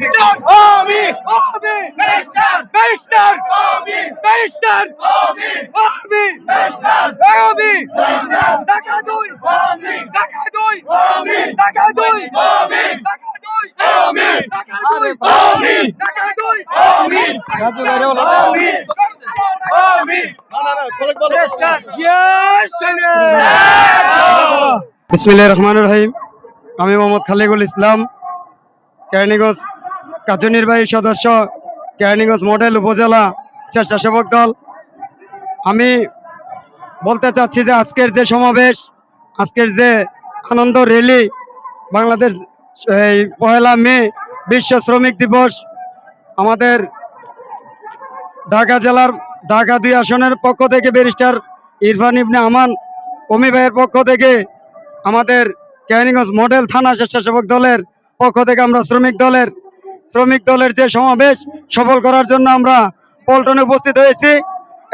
Mister Omi Omi Mister Mister Omi Mister Omi Omi Mister Omi টাকা দুই Omi টাকা দুই Omi টাকা দুই Omi টাকা দুই Omi টাকা দুই Omi টাকা দুই Omi রাজু বাইরে বলো। Omi Omi Yes বিসমিল্লাহির রহমানির রহিম আমি মোহাম্মদ খালিকুল ইসলাম কেরানীগঞ্জ কার্যনির্বাহী সদস্য, কেরানীগঞ্জ মডেল উপজেলা স্বেচ্ছাসেবক দল। আমি বলতে চাচ্ছি যে আজকের যে সমাবেশ, আজকের যে আনন্দ র্যালি, বাংলাদেশ, এই পহেলা মে বিশ্ব শ্রমিক দিবস, আমাদের ঢাকা জেলার ঢাকা দুই আসনের পক্ষ থেকে ব্যারিস্টার ইরফান ইবনে আমান অমি ভাইয়ের পক্ষ থেকে আমাদের কেরানীগঞ্জ মডেল থানা স্বেচ্ছাসেবক দলের পক্ষ থেকে আমরা শ্রমিক দলের শ্রমিক দলের যে সমাবেশ সফল করার জন্য আমরা পল্টনে উপস্থিত হয়েছি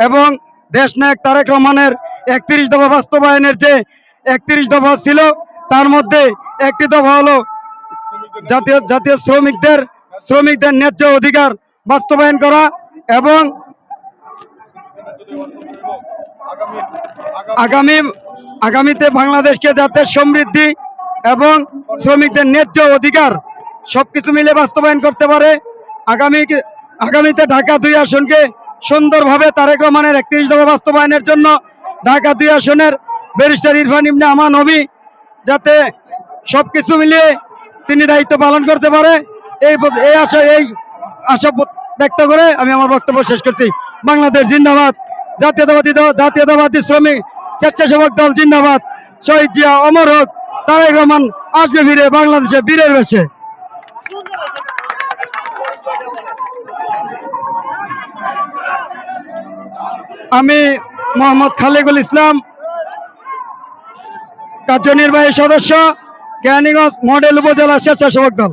এবং দেশ নায়ক তারেক রহমানের একত্রিশ দফা বাস্তবায়নের যে একত্রিশ দফা ছিল, তার মধ্যে একটি দফা হলো জাতীয় জাতীয় শ্রমিকদের শ্রমিকদের ন্যায্য অধিকার বাস্তবায়ন করা এবং আগামী, আগামীতে বাংলাদেশকে যাতে সমৃদ্ধি এবং শ্রমিকদের ন্যায্য অধিকার সবকিছু মিলে বাস্তবায়ন করতে পারে। আগামী আগামীতে ঢাকা দুই আসনকে সুন্দরভাবে তারেক রহমানের একত্রিশ দফা বাস্তবায়নের জন্য ঢাকা দুই আসনের ব্যারিস্টার ইরফান ইবনে আমান নবী যাতে সবকিছু মিলিয়ে তিনি দায়িত্ব পালন করতে পারে। এই এই আশা এই আশা ব্যক্ত করে আমি আমার বক্তব্য শেষ করছি। বাংলাদেশ জিন্দাবাদ, জাতীয়তাবাদী দল জাতীয়তাবাদী শ্রমিক স্বেচ্ছাসেবক দল জিন্দাবাদ। শহীদ জিয়া, অমর হোক, তারেক রহমান আসবে ফিরে, বাংলাদেশে বীরের বেশে। আমি মোহাম্মদ খালেকুল ইসলাম কার্যনির্বাহী সদস্য কেরানীগঞ্জ মডেল উপজেলা স্বেচ্ছাসেবক দল।